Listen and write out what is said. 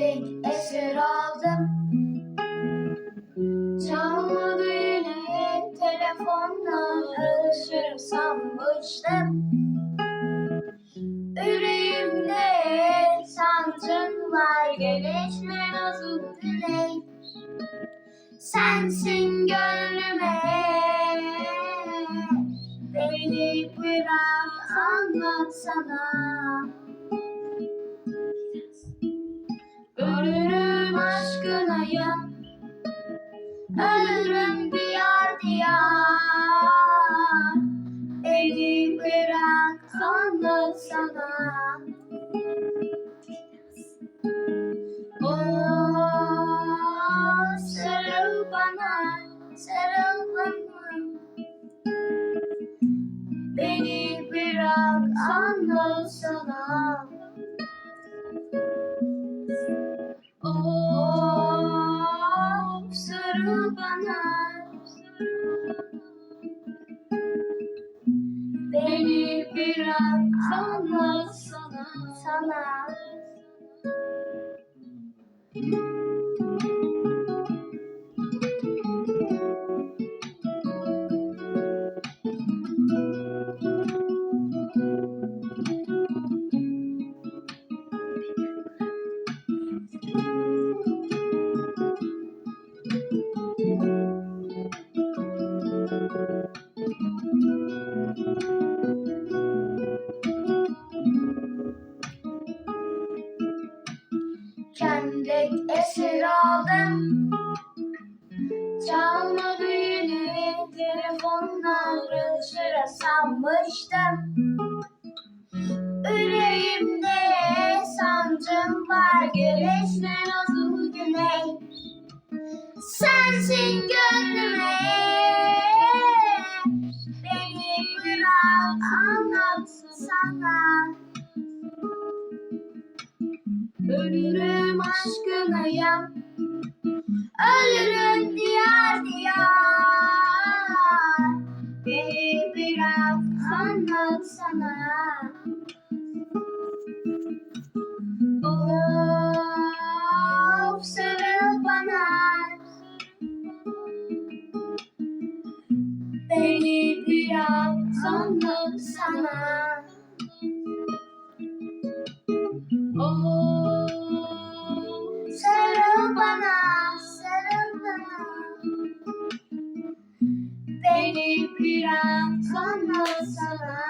Kendik esir aldım. Çalmadı yine telefonla Alışır sanmıştım. Yüreğimde sancın var Gelişme nasıl dilek Sensin gönlüme Beni bırak anlatsana Ölürüm diyar diyar Beni bırak anlatsana Oh, sarıl bana, sarıl Beni bırak anlatsana Beni bırak anlatsana sana Kendik esir aldım. Çalmadı yine telefonları sıra sanmıştım. Yüreğimde sancım var Güneşle nasıl güney Sensin gönlüme Ölürüm aşkınayım Ölürüm diyar diyar. Beni bırak anlatsana Of sarıl bana. Beni bırak anlatsana Oh, Beni bırak anlatsana. Oh,